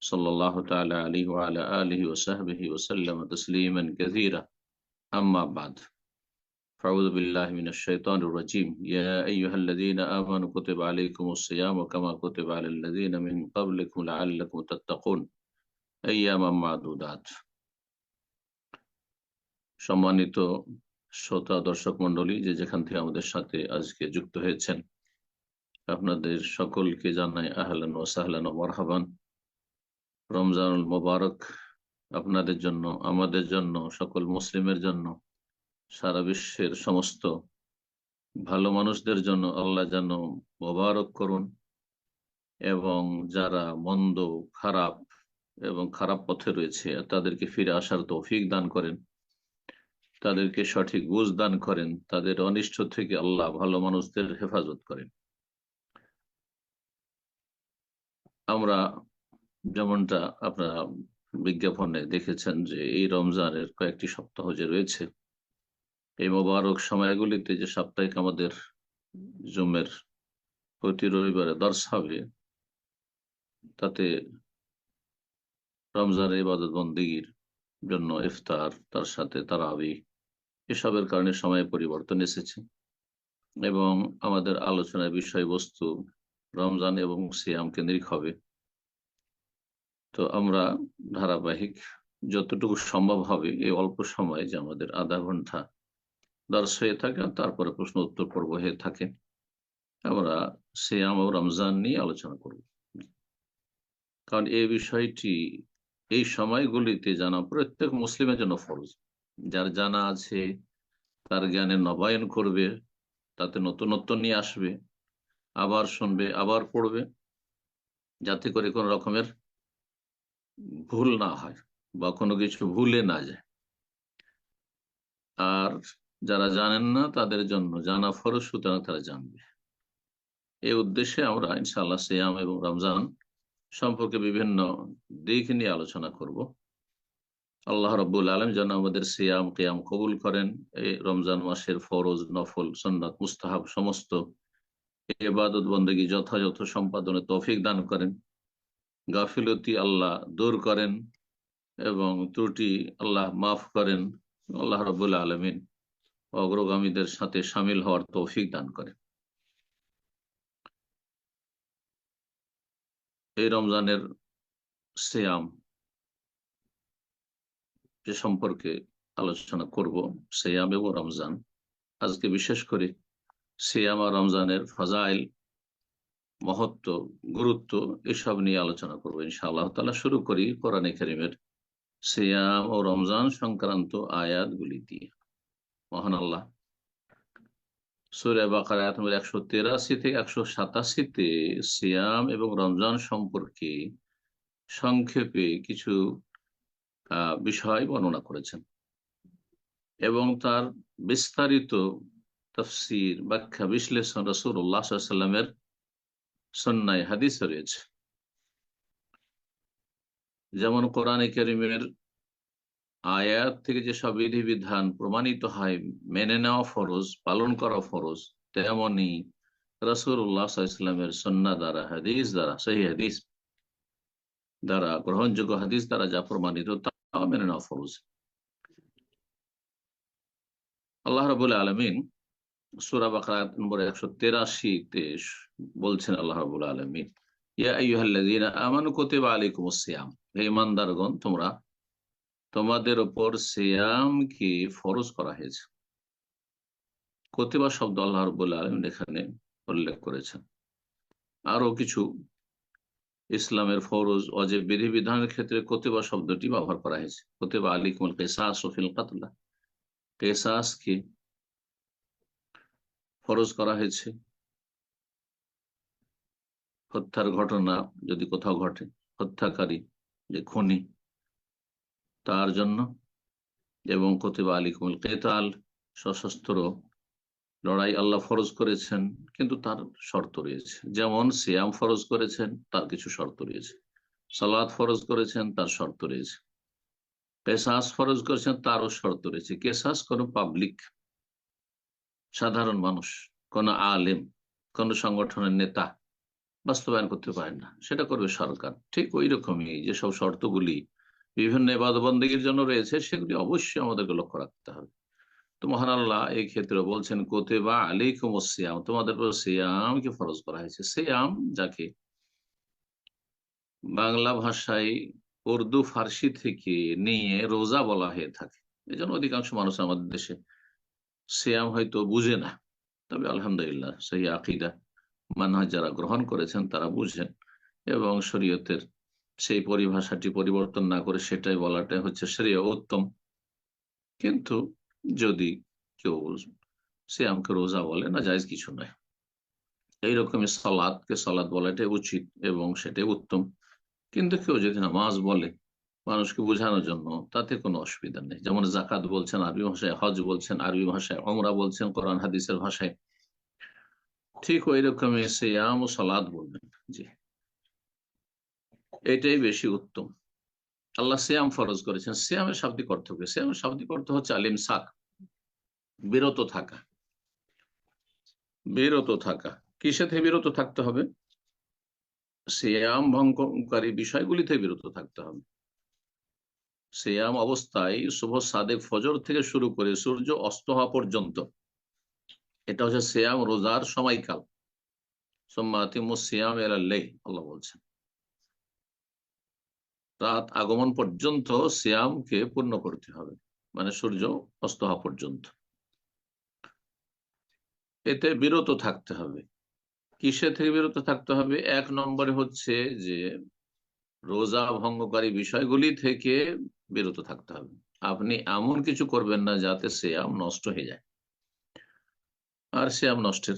صلى الله تعالى عليه وعلى آله وصحبه وسلم تسليما كثيرا أما بعد فأعوذ بالله من الشيطان الرجيم يا أيها الذين آمنوا كتب عليكم الصيام كما كتب على الذين من قبلكم لعلكم تتقون أياما معدودات সম্মানিত শ্রোতা দর্শক মন্ডলী যে যেখান থেকে আমাদের সাথে আজকে যুক্ত হয়েছেন আপনাদের সকলকে জানাই আহলান ও সাহলান ও মরহাবান রমজানুল মোবারক আপনাদের জন্য, আমাদের জন্য, সকল মুসলিমের জন্য, সারা বিশ্বের সমস্ত ভালো মানুষদের জন্য আল্লাহ যেন মোবারক করুন এবং যারা মন্দ, খারাপ এবং খারাপ পথে রয়েছে তাদেরকে ফিরে আসার তৌফিক দান করেন, তাদেরকে সঠিক বুঝ দান করেন, তাদের অনিষ্ট থেকে আল্লাহ ভালো মানুষদের হেফাজত করেন। আমরা যেমনটা আপনারা বিজ্ঞাপনে দেখেছেন যে এই রমজানের কয়েকটি সপ্তাহ যে রয়েছে, এই মোবারক সময়গুলিতে যে সাপ্তাহিক আমাদের জুমের প্রতি রবিবারে দর্শ হবে, তাতে রমজানের ইবাদত বন্দীর জন্য ইফতার, তার সাথে তারাবি, এসবের কারণে সময় পরিবর্তন এসেছে এবং আমাদের আলোচনার বিষয়বস্তু রমজান এবং সিয়াম কেন্দ্রিক হবে। তো আমরা ধারাবাহিক যতটুকু সম্ভব হবে এই অল্প সময় যে আমাদের আধা ঘণ্টা দর্শ হয়ে থাকে তারপরে প্রশ্ন উত্তর পর্ব হয়ে থাকে, আমরা সিয়াম ও রমজান নিয়ে আলোচনা করব। কারণ এই বিষয়টি এই সময়গুলিতে জানা প্রত্যেক মুসলিমের জন্য ফরজ। যার জানা আছে, তার জ্ঞানে নবায়ন করবে, তাতে নতুনত্ব নিয়ে আসবে, আবার শুনবে, আবার পড়বে, যাতে করে কোন রকমের ভুল না হয় বা কোনো কিছু ভুলে না যায়। আর যারা জানেন না তাদের জন্য জানা ফরজ, সুতরাং তারা জানবে। এই উদ্দেশ্যে আমরা ইনশাআল্লাহ সিয়াম এবং রমজান সম্পর্কে বিভিন্ন দিক নিয়ে আলোচনা করব। আল্লাহ রব্বুল আলম যেন আমাদের সিয়াম, কেয়াম কবুল করেন। এই রমজান মাসের ফরজ, নফল সন্ন্যাত মুস্তাহাব, সমস্ত এবাদত বন্দী যথাযথ সম্পাদনে তৌফিক দান করেন। গাফিলতি আল্লাহ দূর করেন এবং ত্রুটি আল্লাহ মাফ করেন। আল্লাহ রবুল্লা আলমিন অগ্রগামীদের সাথে সামিল হওয়ার তৌফিক দান করেন। এই রমজানের সিয়াম যে সম্পর্কে আলোচনা করব, সিয়াম এবং রমজান। আজকে বিশেষ করে সিয়াম আর রমজানের ফজাইল মহত্ব, গুরুত্ব, এসব নিয়ে আলোচনা করব ইনশাআল্লাহ তালা শুরু করি কোরআনে করিমের সিয়াম ও রমজান সংক্রান্ত আয়াতগুলি দিয়ে। মহান আল্লাহ। সুরে বাকার আয়াত নম্বর একশো তেরাশি থেকে একশো সাতাশিতে সিয়াম এবং রমজান সম্পর্কে সংক্ষেপে কিছু বিষয় বর্ণনা করেছেন। এবং তার বিস্তারিত তফসির ব্যাখ্যা বিশ্লেষণ রসুল্লাহ সাল্লামের সন্ন্যায় হাদিস রয়েছে। যেমন কোরআনে করিমের আয়াত থেকে যেসব বিধিবিধান প্রমাণিত হয়, মেনে নেওয়া ফরজ, পালন করা ফরজ, তেমনি রসুল্লাহ ইসলামের সন্না দ্বারা, হাদিস দ্বারা সেই হাদিস দ্বারা, গ্রহণযোগ্য হাদিস দ্বারা যা প্রমাণিত তা মেনে নেওয়া ফরজ। আল্লাহ রবুল্লা আলমিন সুরা বাকরাত নম্বর একশো তেরাশিতে বলছেন তোমাদের সিয়ামকে ফরজ করা হয়েছে। কতিবা শব্দ আল্লাহ রবুল্লা আলমিন এখানে উল্লেখ করেছেন। আরও কিছু, ইসলামের ফরজ, অজেব বিধিবিধানের ক্ষেত্রে কতিবা শব্দটি ব্যবহার করা হয়েছে। কতিবা আলিকুল কেসাস ওফিল কাতলা। কেসাসকে ফরজ করা হয়েছে। হত্যার ঘটনা যদি কোথাও ঘটে, হত্যাকারী যে খনি, তার জন্য এবং কতিবা আলিকুমুল কেতাল সশস্ত্র লড়াই আল্লাহ ফরজ করেছেন, কিন্তু তার শর্ত রয়েছে। যেমন সিয়াম ফরজ করেছেন, তার কিছু শর্ত রয়েছে। সালাদ ফরজ করেছেন, তার শর্ত রয়েছে। পেশাস ফরজ করেছেন, তারও শর্ত রয়েছে। কেসাস কোন পাবলিক সাধারণ মানুষ, কোন আলেম, কোন সংগঠনের নেতা বাস্তবায়ন করতে পারেন না। সেটা করবে সরকার। ঠিক ওই রকমই যেসব শর্তগুলি বিভিন্ন এবাদবন্দীর জন্য রয়েছে, সেগুলি অবশ্যই আমাদেরকে লক্ষ্য রাখতে হবে। তো মহান আল্লাহ এই ক্ষেত্রে বলছেন কোতে বা আলিকুম সিয়াম। তোমাদের উপর সিয়ামকে ফরজ করা হয়েছে। সিয়াম যাকে বাংলা ভাষায় উর্দু ফার্সি থেকে নিয়ে রোজা বলা হয়ে থাকে। এই অধিকাংশ মানুষ আমাদের দেশে সিয়াম হয়তো বুঝে না। তবে আলহামদুলিল্লাহ সেই আকিদা মানহাজ যারা গ্রহণ করেছেন তারা বুঝেন এবং শরীয়তের সেই পরিভাষাটি পরিবর্তন না করে সেটাই বলাটাই হচ্ছে শ্রেয় উত্তম। কিন্তু যদি কেউ সিয়ামকে রোজা বলে, না যাইজ কিছু নয়। এইরকমই সালাদকে সালাদ বলাটাই উচিত এবং সেটাই উত্তম। কিন্তু কেউ যদি নামাজ বলে মানুষকে বোঝানোর জন্য, তাতে কোনো অসুবিধা নেই। যেমন জাকাত বলছেন, আরবি ভাষায় হজ বলছেন, আরবি ভাষায় অমরা বলছেন, কোরআন, হাদিসের ভাষায় ঠিক ওই সিয়াম ও সালাদ বলবেন। জি। এটাই বেশি উত্তম। আল্লাহ সিয়াম ফরজ করেছেন। সিয়ামের শাব্দিক অর্থ সিয়ামের শাব্দিক অর্থ হচ্ছে আলিম সাক, বিরত থাকা। বিরত থাকা। কিসে থেকে বিরত থাকতে হবে? সিয়াম ভঙ্গকারী বিষয়গুলি থেকে বিরত থাকতে হবে। সিয়াম অবস্থায় শুভ সাদেক ফজর থেকে শুরু করে সূর্য অস্ত হওয়া পর্যন্ত। এটা হচ্ছে সিয়াম রোজার সময়কাল। সোম্মাতিমু সিয়াম এলাল্লাই আল্লাহ বলছেন। রাত আগমন পর্যন্ত সিয়ামকে পূর্ণ করতে হবে মানে সূর্য অস্ত হওয়া পর্যন্ত। এতে বিরত থাকতে হবে। কিসে থেকে বিরত থাকতে হবে? এক নম্বরে হচ্ছে যে রোজা ভঙ্গকারী বিষয়গুলি থেকে বিরত থাকতে হবে। আপনি এমন কিছু করবেন না যাতে সিয়াম নষ্ট হয়ে যায়। আর সিয়াম নষ্টের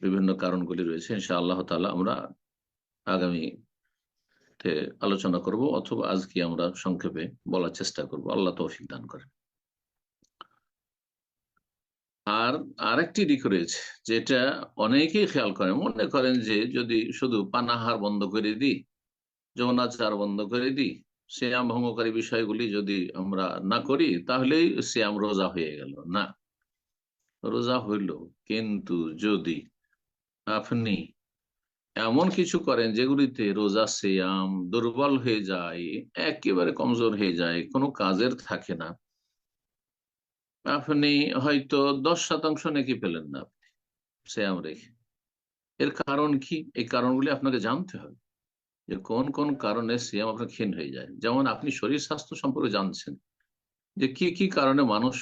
বিভিন্ন কারণগুলি রয়েছে। ইনশা আল্লাহ তালা আমরা আগামী আলোচনা করব অথবা আজকে আমরা সংক্ষেপে বলার চেষ্টা করব। আল্লাহ তৌফিক দান করেন। আর আরেকটি দিক রয়েছে যেটা অনেকেই খেয়াল করেন মনে করেন যে যদি শুধু পানাহার বন্ধ করে দিই যৌনাচার বন্ধ করে দিই শ্যাম ভঙ্গকারী বিষয়গুলি যদি আমরা না করি, তাহলেই শ্যাম রোজা হয়ে গেল। না, রোজা হইল। কিন্তু যদি আপনি এমন কিছু করেন যেগুলিতে রোজা শ্যাম দুর্বল হয়ে যায়, একেবারে কমজোর হয়ে যায়, কোনো কাজের থাকে না, আপনি হয়তো দশ শতাংশ নাকি পেলেন না আপনি শ্যাম রেখে। এর কারণ কি? এই কারণগুলি আপনাকে জানতে হবে। যে কোন কোন কারণে সিয়াম আপনার ক্ষীণ হয়ে যায়। যেমন আপনি শরীর স্বাস্থ্য সম্পর্কে জানছেন যে কি কি কারণে মানুষ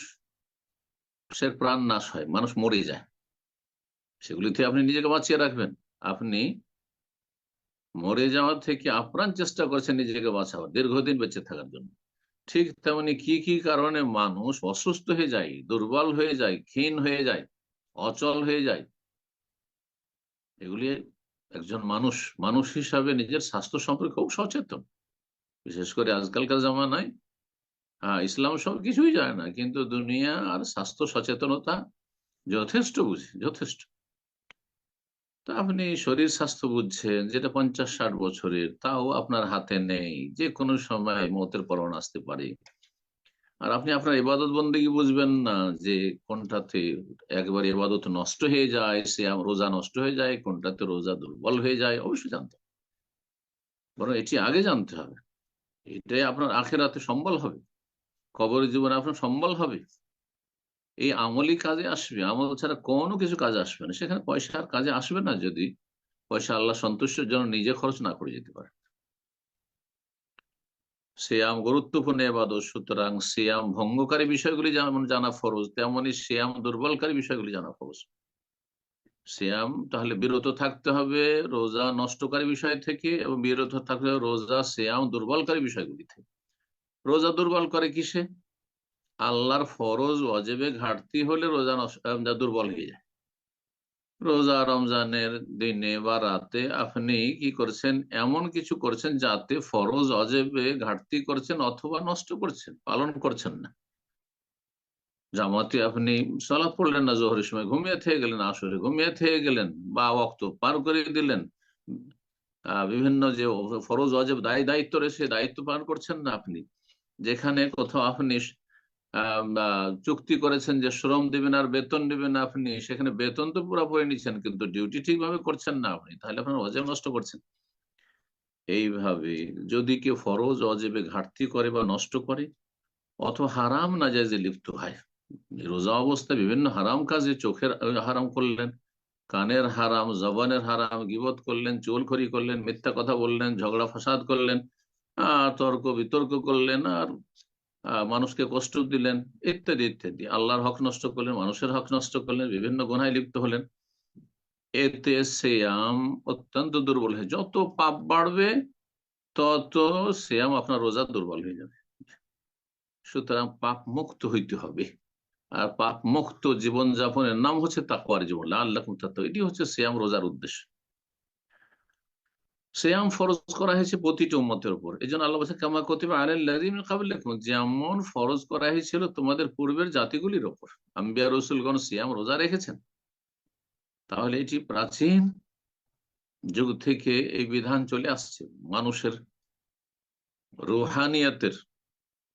সে প্রাণ নাশ হয়, মানুষ মরে যায়। সেগুলিতে আপনি নিজেকে বাঁচিয়ে রাখবেন। আপনি মরে যাওয়ার থেকে আপ্রাণ চেষ্টা করছেন নিজেকে বাঁচাবার, দীর্ঘদিন বেঁচে থাকার জন্য। ঠিক তেমনি কি কি কারণে মানুষ অসুস্থ হয়ে যায়, দুর্বল হয়ে যায়, ক্ষীণ হয়ে যায়, অচল হয়ে যায়? এগুলি একজন মানুষ মানুষ হিসাবে নিজের স্বাস্থ্য সম্পর্কে খুব সচেতন। বিশেষ করে আজকালকার জামানায় হ্যাঁ ইসলাম সব কিছুই যায় না, কিন্তু দুনিয়া আর স্বাস্থ্য সচেতনতা যথেষ্ট বুঝে, যথেষ্ট। তা আপনি শরীর স্বাস্থ্য বুঝছেন, যেটা পঞ্চাশ ষাট বছরের, তাও আপনার হাতে নেই যে কোনো সময় মতের পরণ আসতে পারে। আর আপনি আপনার ইবাদত বন্দী বুঝবেন না যে কোনটাতে একবার ইবাদত নষ্ট হয়ে যায় সে রোজা নষ্ট হয়ে যায়, কোনটাতে রোজা দুর্বল হয়ে যায়, অবশ্যই জানতে হবে। বরং এটি আগে জানতে হবে। এটাই আপনার আখেরাতে সম্বল হবে। কবরের জীবনে আপনার সম্বল হবে। এই আমলি কাজে আসবে। আমল ছাড়া কোনো কিছু কাজে আসবে না। সেখানে পয়সার কাজে আসবে না যদি পয়সা আল্লাহ সন্তুষ্টের জন্য নিজে খরচ না করে যেতে পারে। সিয়াম গুরুত্বপূর্ণ এবাদত। সুতরাং সিয়াম ভঙ্গকারী বিষয়গুলি যেমন জানা ফরজ তেমনই সিয়াম দুর্বলকারী বিষয়গুলি জানা ফরজ। সিয়াম, তাহলে বিরত থাকতে হবে রোজা নষ্টকারী বিষয় থেকে এবং বিরত থাকতে হবে রোজা সিয়াম দুর্বলকারী বিষয়গুলি থেকে। রোজা দুর্বল করে কিসে? আল্লাহর ফরজ অজেবে ঘাটতি হলে রোজা দুর্বল হয়ে যায়। রোজা রমজানের দিনে বা রাতে আপনি কি করছেন? এমন কিছু করছেন যাতে ফরজ, অজেবে ঘাটতি করছেন অথবা নষ্ট করছেন, পালন করছেন না? জামাতে আপনি সলাপ পড়লেন না, জোহরের সময় ঘুমিয়ে থেকে গেলেন, আসরে ঘুমিয়ে থেকে গেলেন, বা অক্ত পার করে দিলেন। বিভিন্ন যে ফরজ, অজেব দায়ী, দায়িত্ব রয়েছে দায়িত্ব পালন করছেন না আপনি। যেখানে কোথাও আপনি চুক্তি করেছেন যে শ্রম দিবেন আর বেতন দিবেন আপনি, সেখানে বেতন তো পুরোপুরি নিচ্ছেন, কিন্তু ডিউটি ঠিকভাবে করছেন না আপনি, তাহলে আপনার অজেব নষ্ট করছেন। এইভাবে যদি কেউ ফরজ, অজেবে ঘাটতি করে বা নষ্ট করে, অথবা হারাম যে লিপ্ত হয়, রোজা অবস্থায় বিভিন্ন হারাম কাজে চোখের হারাম করলেন, কানের হারাম, জবানের হারাম, গিবত করলেন, চোলখড়ি করলেন, মিথ্যা কথা বললেন, ঝগড়া ফাসাদ করলেন তর্ক বিতর্ক করলেন, আর মানুষকে কষ্ট দিলেন, ইত্যাদি ইত্যাদি। আল্লাহর হক নষ্ট করলেন, মানুষের হক নষ্ট করলেন, বিভিন্ন গুনায় লিপ্ত হলেন। এতে শ্যাম অত্যন্ত দুর্বল হয়ে, যত পাপ বাড়বে, তত শ্যাম আপনার রোজা দুর্বল হয়ে যাবে। সুতরাং পাপ মুক্ত হইতে হবে। আর পাপ মুক্ত জীবনযাপনের নাম হচ্ছে তাকওয়ার জীবন আল্লাহ এটি হচ্ছে শ্যাম রোজার উদ্দেশ্য। শ্যাম ফরজ করা হয়েছে প্রতিটি উম্মতের উপর। এই জন্য আল্লাহ কামা কতিবা আলাইহিম যেমন ফরজ করা হয়েছিল তোমাদের পূর্বের জাতিগুলির ওপর আম্বিয়া রসুলগণ শ্যাম রোজা রেখেছেন। তাহলে এটি প্রাচীন যুগ থেকে এই বিধান চলে আসছে। মানুষের রুহানিয়াতের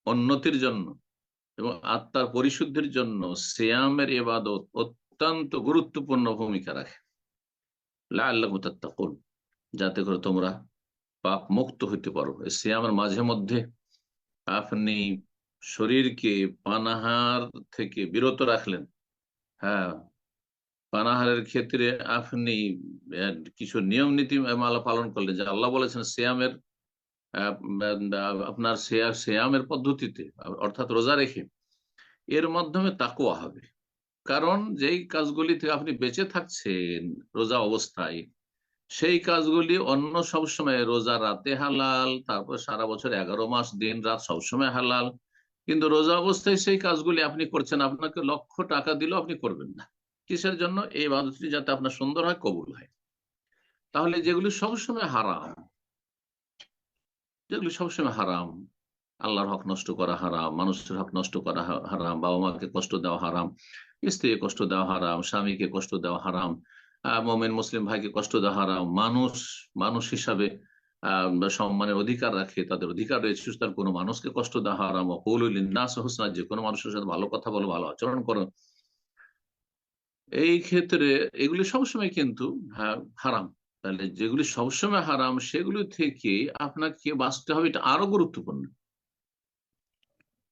উন্নতির জন্য এবং আত্মার পরিশুদ্ধির জন্য শ্যামের এবাদত অত্যন্ত গুরুত্বপূর্ণ ভূমিকা রাখে। লাল্লাহ তাত্তাকুন। যাতে করে তোমরা পাপ মুক্ত হইতে পারো। শ্যামের মাঝে মধ্যে আপনি শরীরকে পানাহার থেকে বিরত রাখলেন। হ্যাঁ পানাহারের ক্ষেত্রে আপনি কিছু নিয়ম নীতি মালা পালন করলেন। যে আল্লাহ বলেছেন শ্যামের আপনার শ্যামের পদ্ধতিতে, অর্থাৎ রোজা রেখে এর মাধ্যমে তাকুয়া হবে। কারণ যেই কাজগুলি থেকে আপনি বেঁচে থাকছেন, রোজা অবস্থায় সেই কাজগুলি অন্য সবসময় রোজা রাতে হালাল, তারপর সারা বছর এগারো মাস দিন রাত সবসময় হালাল। কিন্তু রোজা অবস্থায় সেই কাজগুলি আপনি করছেন, আপনাকে লক্ষ টাকা দিলেও আপনি করবেন না। কিসের জন্য? এই বাদতটি যাতে আপনার সুন্দর হয়, কবুল হয়। তাহলে যেগুলি সবসময় হারাম, যেগুলি সবসময় হারাম, আল্লাহর হক নষ্ট করা হারাম, মানুষের হক নষ্ট করা হারাম বাবা মাকে কষ্ট দেওয়া হারাম, স্ত্রীকে কষ্ট দেওয়া হারাম, স্বামীকে কষ্ট দেওয়া হারাম মোমেন মুসলিম ভাইকে কষ্ট দেওয়া হারাম মানুষ মানুষ হিসাবে সম্মানের অধিকার রাখে, তাদের অধিকার রয়েছে, সুতরাং কোনো মানুষকে কষ্ট দেওয়া হারাম নাস হোসনা, যে কোনো মানুষের সাথে ভালো কথা বলো, ভালো আচরণ করো। এই ক্ষেত্রে এগুলি সবসময় কিন্তু হারাম। তাহলে যেগুলি সবসময় হারাম, সেগুলি থেকে আপনাকে বাঁচতে হবে, এটা আরও গুরুত্বপূর্ণ।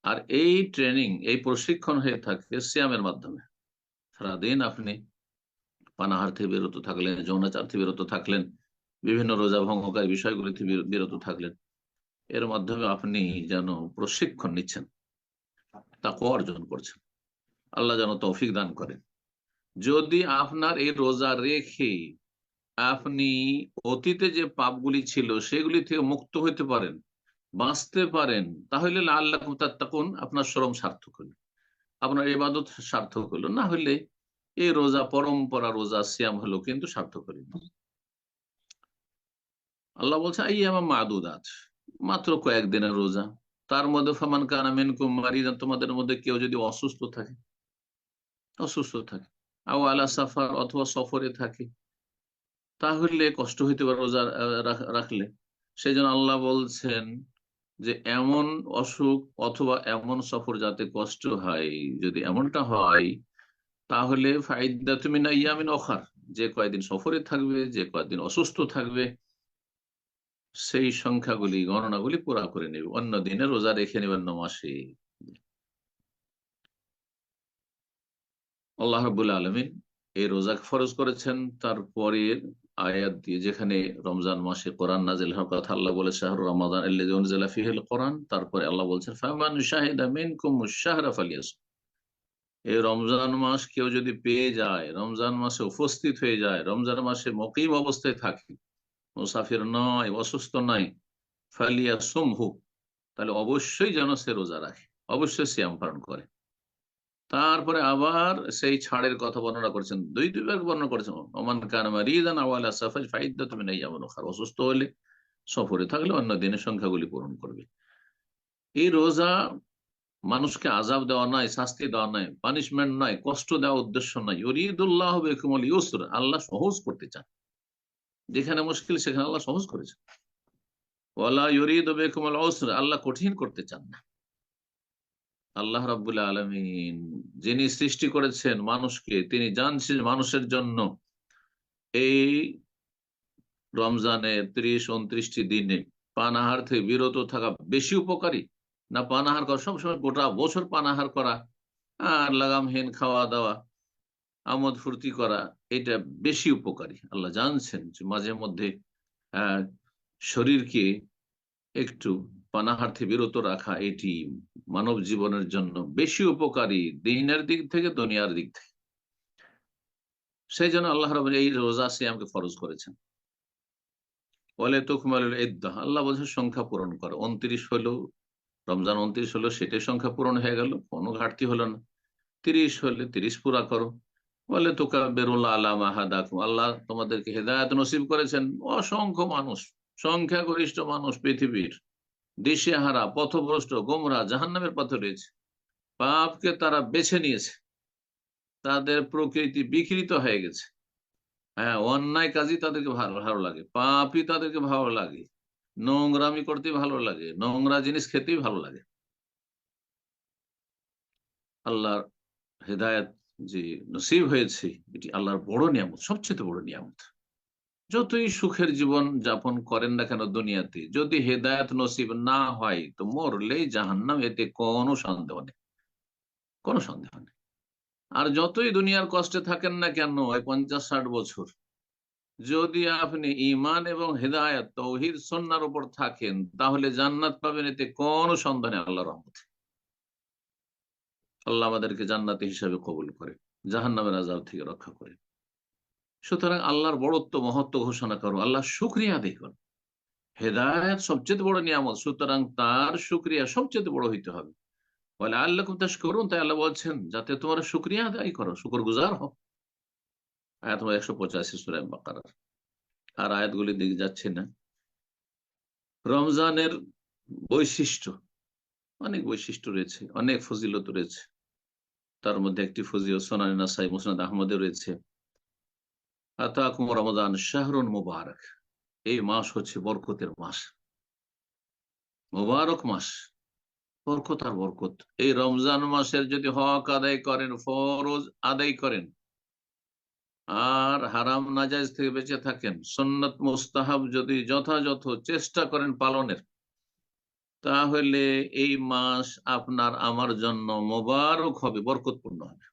আর এই ট্রেনিং এই প্রশিক্ষণ হয়ে থাকে, সিয়ামের মাধ্যমে। সারাদিন আপনি পানাহার থেকে বিরত থাকলেন যৌনাচার থেকে বিরত থাকলেন, বিভিন্ন রোজা ভঙ্গকারী বিষয়গুলি থেকে বিরত থাকলেন। এর মাধ্যমে আপনি যেন প্রশিক্ষণ নিচ্ছেন, তাকে অর্জন করছেন। আল্লাহ যেন তৌফিক দান করেন। যদি আপনার এই রোজা রেখে আপনি অতীতে যে পাপগুলি ছিল, সেগুলি থেকে মুক্ত হইতে পারেন, বাঁচতে পারেন, তাহলে আল্লাহ তখন আপনার শ্রম সার্থক হলো। আপনার এবাদত সার্থক হলো। না হলে এই রোজা, পরম্পরা রোজা, সিয়াম হলো কিন্তু সার্থক হলো আল্লাহ বলছে এই আমার মাদুদাত, মাত্র কয়েকদিনের রোজা। তার মধ্যে ফামান কানা মেনকুম মারিদান, তোমাদের মধ্যে কেউ যদি অসুস্থ থাকে অসুস্থ থাকে, আও আলা সাফার অথবা সফরে থাকে, তাহলে কষ্ট হইতে পারে রোজা রাখলে। সেই জন্য আল্লাহ বলছেন যে, এমন অসুখ অথবা এমন সফর যাতে কষ্ট হয়, যদি এমনটা হয় তাহলে ফাইদা তুমি না ইয়ামিন অখার যে কয়েকদিন সফরে থাকবে, যে কয়েকদিন অসুস্থ থাকবে, সেই সংখ্যাগুলি, গণনাগুলি পুরা করে নেবে। অন্য দিনে রোজা রেখে নেবেন নমাসে। আল্লাহ রবুল্লা আলমিন এই রোজাকে ফরজ করেছেন। তারপরে আয়াত দিয়ে যেখানে রমজান মাসে কোরআন নাজিল হওয়ার কথা আল্লাহ বলে, শাহরু রমাদান তারপরে আল্লাহ বলছেন ফাহমান আমিন মিনকুম শাহরাফ ফালিয়াস এই রমজান মাস কেউ যদি পেয়ে যায়, রমজান মাসে উপস্থিত হয়ে যায়, রমজান মাসে মকিম অবস্থায় থাকে, মুসাফির নয়, অসুস্থ নয়, ফালিয়া সুমহু, তাহলে অবশ্যই যেন সে রোজা রাখে, অবশ্যই সিয়াম পালন করে। তারপরে আবার সেই ছাড়ের কথা বর্ণনা করেছেন, দুই দুই দুইবার বর্ণনা করেছেন, ওমান কান মারিদান আওয়ালা সাফাজ ফাইদ্দাত মিন আইয়ামিন উখার অসুস্থ হলে সফরে থাকলে অন্য দিনের সংখ্যাগুলি পূরণ করবে। এই রোজা মানুষকে আজাব দেওয়া নয় শাস্তি দেওয়া নয় পানিশমেন্ট নয় কষ্ট দেওয়া উদ্দেশ্য নয় ইউরিদুল্লাহ বেকুমল ইউসর, আল্লাহ সহজ করতে চান। যেখানে মুশকিল, সেখানে আল্লাহ সহজ করেছেন ওয়ালা ইউরিদ বেকুমল অসর আল্লাহ কঠিন করতে চান না। আল্লাহ রাবুল্লাহ আলমিন যিনি সৃষ্টি করেছেন মানুষকে, তিনি জানছেন মানুষের জন্য এই রমজানের ত্রিশ উনত্রিশটি দিনে পানাহার থেকে বিরত থাকা বেশি উপকারী। না পানাহার করা সবসময় গোটা বছর পানাহার করা, আর লাগামহীন খাওয়া দাওয়া, আমোদ ফুর্তি করা, এটা বেশি উপকারী। আল্লাহ জানছেন যে মাঝে মধ্যে শরীরকে একটু পানাহার থেকে বিরত রাখা, এটি মানব জীবনের জন্য বেশি উপকারী, দিনের দিক থেকে, দুনিয়ার দিক থেকে। সেই জন্য আল্লাহ রব, এই রোজা সিয়ামকে ফরজ করেছেন। বলে তুকমাল আল্লাহ বলছে সংখ্যা পূরণ করে। উনত্রিশ হলো রমজান উনত্রিশ হলো সেটাই সংখ্যা পূরণ হয়ে গেল কোনো ঘাটতি হলো না। তিরিশ হলে তিরিশ পুরা করো। বলে, তোকা বেরুল্লাহ আল্লাহ মাহাদাকুম আল্লাহ তোমাদেরকে হেদায়ত নসিব করেছেন। অসংখ্য মানুষ, সংখ্যাগরিষ্ঠ মানুষ পৃথিবীর, দিশেহারা, পথভ্রষ্ট, গোমরা, জাহান্নামের পথে রয়েছে। পাপকে তারা বেছে নিয়েছে। তাদের প্রকৃতি বিকৃত হয়ে গেছে। হ্যাঁ অন্যায় কাজই তাদেরকে ভালো ভালো লাগে। পাপই তাদেরকে ভালো লাগে। নোংরামি করতে ভালো লাগে, নোংরা জিনিস খেতেই ভালো লাগে। আল্লাহর হেদায়ত যে নসিব হয়েছে, এটি আল্লাহর বড় নিয়ামত, সবচেয়ে বড় নিয়ামত। যতই সুখের জীবন যাপন করেন না কেন দুনিয়াতে, যদি হেদায়ত নসিব না হয়, তো মরলেই জাহান্নাম, এতে কোনো সন্দেহ নেই। কোনো সন্দেহ নেই। আর যতই দুনিয়ার কষ্টে থাকেন না কেন, ওই পঞ্চাশ ষাট বছর যদি আপনি ইমান এবং হেদায়ত, তৌহিদ সন্ন্যার উপর থাকেন, তাহলে জান্নাত পাবেন এতে কোনো সন্দেহ নেই আল্লাহ রহমতে। আল্লাহ আমাদেরকে জান্নাতি হিসাবে কবুল করে, জাহান্নামের আজাব থেকে রক্ষা করে। সুতরাং আল্লাহর বড়ত্ব, মহত্ব ঘোষণা করো, আল্লাহ শুক্রিয়া আদায় হেদায়ত সবচেয়ে বড় নিয়ামত, সুতরাং তার শুক্রিয়া সবচেয়ে বড় হইতে হবে। বলে আল্লাহ করুন তাই আল্লাহ বলছেন, যাতে তোমরা শুক্রিয়া আদায় করো শুকর গুজার হও। আয়াত একশো পঁচাশি সুরাই বাকার আর আয়াতগুলির দিকে যাচ্ছে না। রমজানের বৈশিষ্ট্য, অনেক বৈশিষ্ট্য রয়েছে, অনেক ফজিলত রয়েছে। তার মধ্যে একটি ফজিল সোনানি নাসাই, মুসনাদ আহমদে রয়েছে। আতাকুম রমজান শাহরুন মুবারক। এই মাস হচ্ছে বরকতের মাস। মুবারক মাস, বরকত আর বরকত। এই রমজান মাসের যদি হক আদায় করেন, ফরজ আদায় করেন আর হারাম নাজাইজ থেকে বেঁচে থাকেন। সন্নত মুস্তাহাব যদি যথাযথ চেষ্টা করেন পালনের, তাহলে এই মাস আপনার আমার জন্য মোবারক হবে, বরকতপূর্ণ হবে।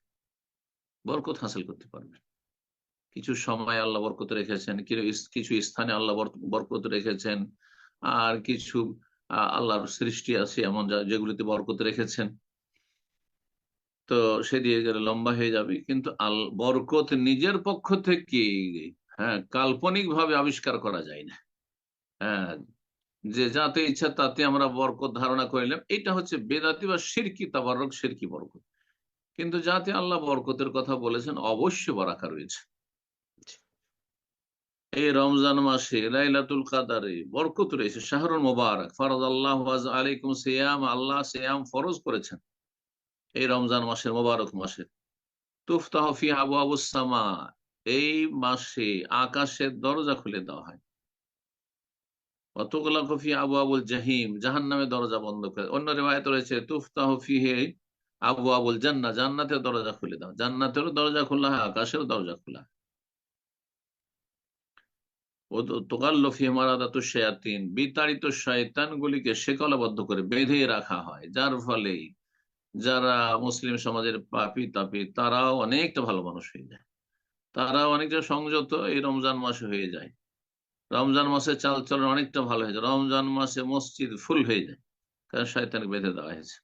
বরকত হাসিল করতে পারবেন। কিছু সময় আল্লাহ বরকত রেখেছেন, কিছু স্থানে আল্লাহ বরকত রেখেছেন, আর কিছু আল্লাহর সৃষ্টি আছে এমন যেগুলিতে বরকত রেখেছেন। তো সে দিয়ে গেলে লম্বা হয়ে যাবে। কিন্তু আল, বরকত নিজের পক্ষ থেকে হ্যাঁ কাল্পনিক ভাবে আবিষ্কার করা যায় না। হ্যাঁ যে যাতে ইচ্ছা তাতে আমরা বরকত ধারণা করিলাম এটা হচ্ছে বেদাতি বা সিরকি তাবারক সিরকি, বরকত। কিন্তু যাতে আল্লাহ বরকতের কথা বলেছেন, অবশ্যই বরাকা রয়েছে। এই রমজান মাসে লাইলাতুল কাদারে বরকত রয়েছে। শাহরুল মোবারক, ফরজ আল্লাহ আলাইকুম সিয়াম, আল্লাহ সিয়াম ফরজ করেছেন। এই রমজান মাসের মোবারক মাসে। তুফতাহফি আবু আবুসামা এই মাসে আকাশের দরজা খুলে দেওয়া হয়। অতগুলা কফি আবু আবুল জাহিম। জাহান নামে দরজা বন্ধ করে অন্য রেবায়ত রয়েছে হে আবু আবুল জান্না জান্নাতের দরজা খুলে দাও। জান্নাতেরও দরজা খোলা হয়, আকাশেরও দরজা খোলা বিতাড়িত শয়তান। গুলিকে শেকলাবদ্ধ করে বেঁধে রাখা হয়, যার ফলে যারা মুসলিম সমাজের পাপি তাপি, তারাও অনেকটা ভালো মানুষ হয়ে যায়। তারা অনেকটা সংযত, এই রমজান মাসে হয়ে যায়। রমজান মাসে চালচলন অনেকটা ভালো হয়ে যায়। রমজান মাসে মসজিদ ফুল হয়ে যায়, কারণ শয়তানকে বেঁধে দেওয়া হয়েছে।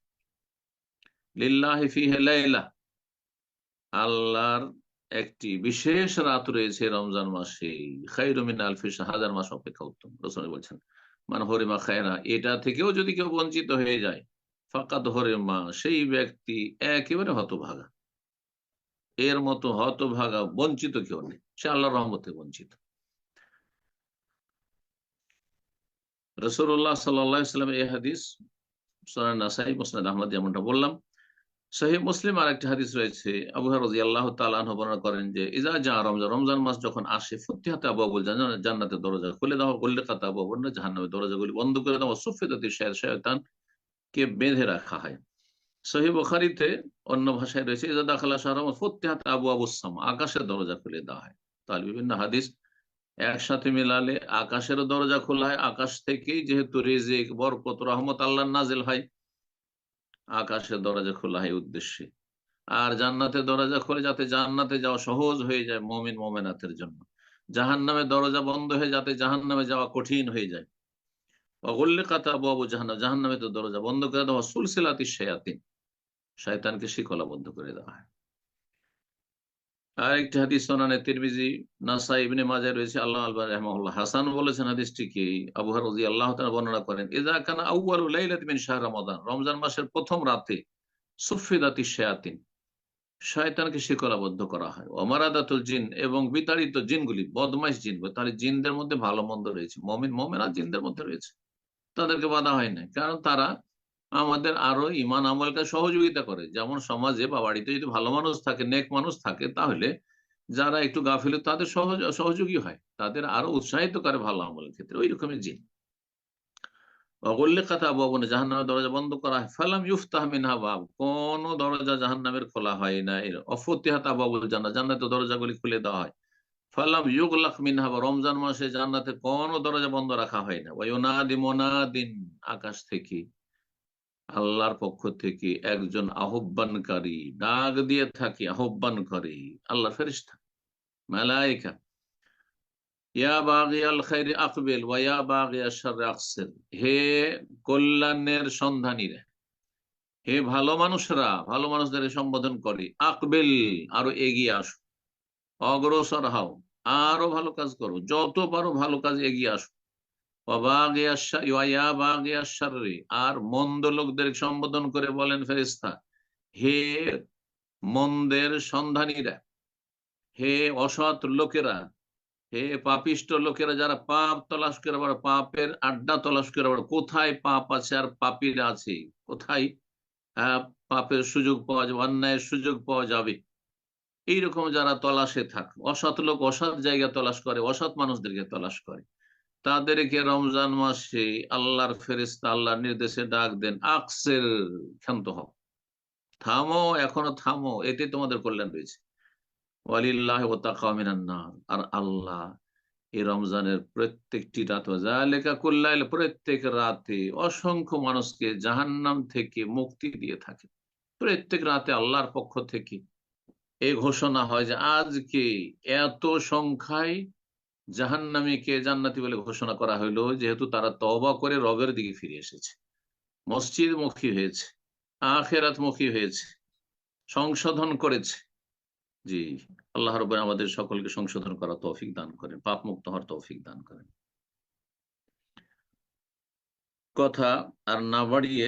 আল্লাহর একটি বিশেষ রাত রয়েছে রমজান মাসে। খাইরুমিন আলফিস হাজার মাস অপেক্ষা উত্তম। বলছেন, মান হরিমা খায়রা এটা থেকেও যদি কেউ বঞ্চিত হয়ে যায় ফাঁকা ধরে মা সেই ব্যক্তি একেবারে হতভাগা। এর মতো হতভাগা বঞ্চিত কেউ নেই। সে আল্লাহ রহমতে বঞ্চিত। রসুল্লাহ সাল্লাম এই হাদিস নাসাই, মোসনাদ আহমদ যেমনটা বললাম, সহি মুসলিম আর একটা হাদিস রয়েছে। আবু রাজি আল্লাহ তালাহ বর্ণনা করেন যে ইজা যা রমজান রমজান মাস যখন আসে, ফতিহাতে আবু জান্নাতের দরজা খুলে দেওয়া উল্লেখ আবু জাহান্নামের দরজাগুলি বন্ধ করে দেওয়া সুফেদাতি শয়তান কে বেঁধে রাখা হয়। সহি বখারিতে অন্য ভাষায় রয়েছে দাখালা শাহরম ফতিহাতে আবু আবুসাম আকাশের দরজা খুলে দেওয়া হয়। তাহলে বিভিন্ন হাদিস একসাথে মিলালে আকাশেরও দরজা খোলা হয়। আকাশ থেকেই যেহেতু রেজেক, বরকত, রহমত আল্লাহ নাজেল হয়, আকাশের দরজা খোলা হয় উদ্দেশ্যে। আর জান্নাতের দরজা খোলে যাতে জান্নাতে যাওয়া সহজ হয়ে যায় মমিন মোমেনাথের জন্য। জাহান নামে দরজা বন্ধ হয়ে যাতে জাহান নামে যাওয়া কঠিন হয়ে যায়। অগল্লে কাতা বাবু জাহান্ন জাহান তো দরজা বন্ধ করে দেওয়া, সুলসিলাতি শেয়াতিন। শয়তানকে শিকলাবদ্ধ করে দেওয়া হয়। আরেকটি হাদিস সোনানে তিরমিজি নাসা ইবনে রয়েছে, আল্লাহ রহমাল্লাহ হাসান বলেছেন আবু রাজি আল্লাহ তাআলা বর্ণনা করেন ইজা কানা লাইলাতি মিন রমাদান রমজান মাসের প্রথম রাতে সুফিদাতি শায়াতিন, শয়তানকে শিকলাবদ্ধ করা হয়। অমারাদাতুল জিন এবং বিতাড়িত জিনগুলি, বদমাইশ জিন তাহলে জিনদের মধ্যে ভালো মন্দ রয়েছে। মমিন মমেনা জিনদের মধ্যে রয়েছে। তাদেরকে বাধা হয় না কারণ তারা আমাদের আরও ইমান আমলকে সহযোগিতা করে। যেমন সমাজে বা বাড়িতে যদি ভালো মানুষ থাকে, নেক মানুষ থাকে, তাহলে যারা একটু গাফিল, তাদের সহজ, সহযোগী হয়। তাদের আরও উৎসাহিত করে ভালো আমলের ক্ষেত্রে। ওই রকমের জিন। অগল্যে কথা ভবনে জাহান নামের দরজা বন্ধ করা হয়। ফালাম ইউফতাহ মিনহা বাব। কোন দরজা জাহান নামের খোলা হয় না এর অফতিহাতা বাবুল জান্নাত। জান্নাতের দরজাগুলি খুলে দেওয়া হয়। ফালাম রমজান মাসে জান্নাতে কোন দরজা বন্ধ রাখা হয় না। মোনাদিন, আকাশ থেকে, আল্লাহর পক্ষ থেকে একজন আহ্বানকারী, ডাক দিয়ে থাকে, আহ্বান করে আল্লাহ ফেরিস্তা হে কল্যাণের সন্ধানীরা, হে ভালো মানুষরা, ভালো মানুষদের সম্বোধন করে, আকবেল, আরও এগিয়ে আসো। অগ্রসর হও, আরও ভালো কাজ করো, যত পারো ভালো কাজ এগিয়ে আসো। আর মন্দ লোকদের সম্বোধন করে বলেন ফেরিস্তা হে মন্দের সন্ধানীরা, হে অসৎ লোকেরা, হে পাপিষ্ট লোকেরা যারা পাপ তলাশ করে আবার পাপের আড্ডা তলাশ করে আবার, কোথায় পাপ আছে আর পাপিরা আছে? কোথায় পাপের সুযোগ পাওয়া যাবে, অন্যায়ের সুযোগ পাওয়া যাবে? এইরকম যারা তলাশে থাক, অসৎ লোক অসৎ জায়গা তলাশ করে, অসৎ মানুষদেরকে তলাশ করে। তাদেরকে রমজান মাসে আল্লাহর ফেরিস্তা আল্লাহর নির্দেশে ডাক দেন, আকসের ক্ষান্ত হও। থামো, এখনও থামো, এতে তোমাদের কল্যাণ রয়েছে। ওয়ালিল্লাহ ও আর আল্লাহ এই রমজানের প্রত্যেকটি রাত লেখা করলাইল প্রত্যেক রাতে অসংখ্য মানুষকে জাহান্নাম থেকে মুক্তি দিয়ে থাকে। প্রত্যেক রাতে আল্লাহর পক্ষ থেকে এই ঘোষণা হয় যে আজকে এত সংখ্যায় জাহান্নামীকে জান্নাতি বলে ঘোষণা করা হইল, যেহেতু তারা তবা করে রবের দিকে ফিরে এসেছে। মসজিদ মুখী হয়েছে আখেরাত মুখী হয়েছে, সংশোধন করেছে। জি, আল্লাহ রব আমাদের সকলকে সংশোধন করা তৌফিক দান করেন পাপ মুক্ত হওয়ার তৌফিক দান করেন। কথা আর না বাড়িয়ে